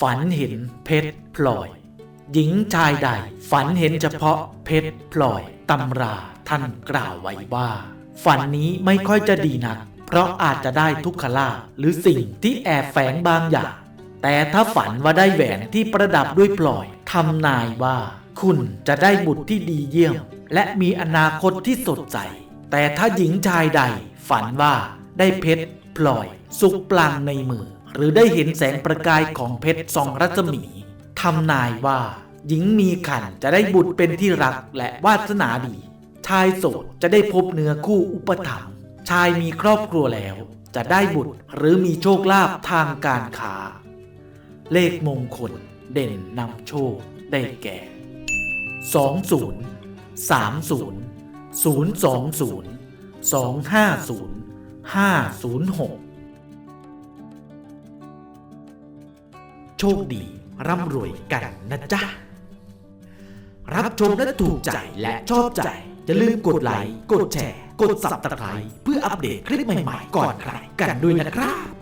ฝันเห็นเพชรพลอย หญิงชายใด ฝันเห็นเฉพาะเพชรพลอยตำราท่านกล่าวไว้ว่า ฝันนี้ไม่ค่อยจะดีนัก เพราะอาจจะได้ทุกขลาภหรือสิ่งที่แอบแฝงบางอย่าง แต่ถ้าฝันว่าได้แหวนที่ประดับด้วยพลอยทำนายว่า คุณจะได้บุตรที่ดีเยี่ยม และมีอนาคตที่สดใส แต่ถ้าหญิงชายใด ฝันว่าได้เพชรพลอย สุกปลางในมือ หรือได้เห็นแสงประกายของเพชรส่องรัศมีทำนายว่า หญิงมีขันจะได้บุตรเป็นที่รักและวาสนาดี ชายโสดจะได้พบเนื้อคู่อุปถัมภ์ชายมีครอบครัวแล้ว จะได้บุตรหรือมีโชคลาภทางการค้า เลขมงคลเด่นนำโชคได้แก่ 20 30 020 250 506 โชคดีร่ำรวยกันนะจ๊ะ รับชมและถูกใจและชอบใจ อย่าลืมกดไลค์กดแชร์ กดสับตะไคร้เพื่ออัปเดตคลิปใหม่ๆ ก่อนใครกันด้วยนะครับ